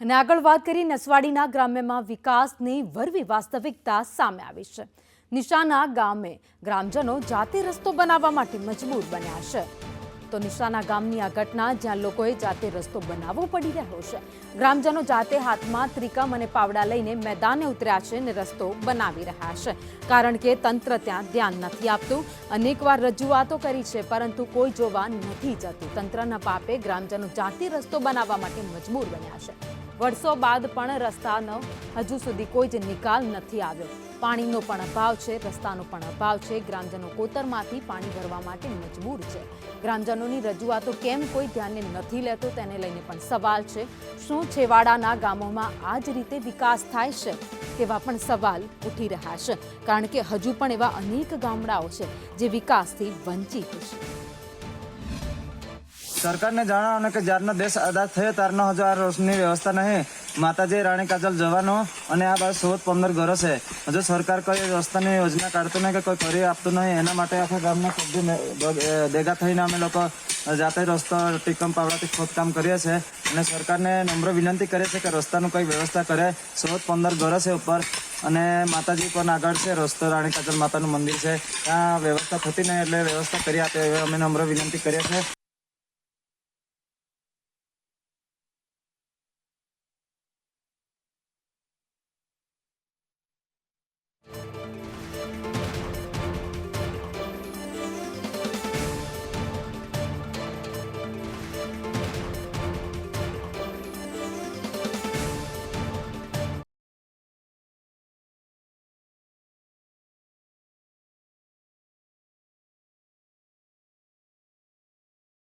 અને આગળ વાત કરી, નસવાડીના ગ્રામ્યમાં વિકાસની વરવી વાસ્તવિકતા સામે આવી છે. નિશાના ગામે ગ્રામજનો જાતે રસ્તો બનાવવા માટે મજબૂર બન્યા છે. તો નિશાના ગામની આ ઘટના, જ્યાં લોકોએ જાતે રસ્તો બનાવવો પડી રહ્યો છે. ગ્રામજનો જાતે હાથમાં ત્રિકમ અને પાવડા લઈને મેદાને ઉતર્યા છે અને રસ્તો બનાવી રહ્યા છે. કારણ કે તંત્ર ત્યાં ધ્યાન નથી આપતું. અનેકવાર રજૂઆતો કરી છે, પરંતુ કોઈ જોવા નથી જતું. તંત્રના પાપે ગ્રામજનો જાતે રસ્તો બનાવવા માટે મજબૂર બન્યા છે. વર્ષો બાદ પણ રસ્તાનો હજુ સુધી કોઈ જ નિકાલ નથી આવ્યો. પાણીનો પણ અભાવ છે, રસ્તાનો પણ અભાવ છે. ગ્રામજનો કોતરમાંથી પાણી ભરવા માટે મજબૂર છે. ગ્રામજનોની રજૂઆતો કેમ કોઈ ધ્યાને નથી લેતો તેને લઈને પણ સવાલ છે. શું છેવાડાના ગામોમાં આ જ રીતે વિકાસ થાય છે? તેવા પણ સવાલ ઉઠી રહ્યા છે. કારણ કે હજુ પણ એવા અનેક ગામડાઓ છે જે વિકાસથી વંચિત છે. સરકારને જણાવવાનું કે જ્યારનો દેશ આઝાદ થયો ત્યારનો હજુ આ રોશની વ્યવસ્થા નહીં. માતાજી, રાણી કાજલ જવાનો અને આ બાદ સોળ પંદર ઘરો છે. હજુ સરકાર કોઈ રસ્તાની યોજના કાઢતું નહીં કે કોઈ કરી આપતું નહીં. એના માટે આખા ગામના ખુદ ભેગા થઈને અમે લોકો જાતે રસ્તો, ટીકમ પાવડાથી ખોદકામ કરીએ છીએ. અને સરકારને નમ્ર વિનંતી કરીએ છીએ કે રસ્તાનું કોઈ વ્યવસ્થા કરે. સોળ પંદર ઘરો છે ઉપર. અને માતાજી પણ આગળ છે. રસ્તો, રાણી કાજલ માતાનું મંદિર છે. ત્યાં વ્યવસ્થા થતી નહીં એટલે વ્યવસ્થા કરી આપે અમે નમ્ર વિનંતી કરીએ છીએ.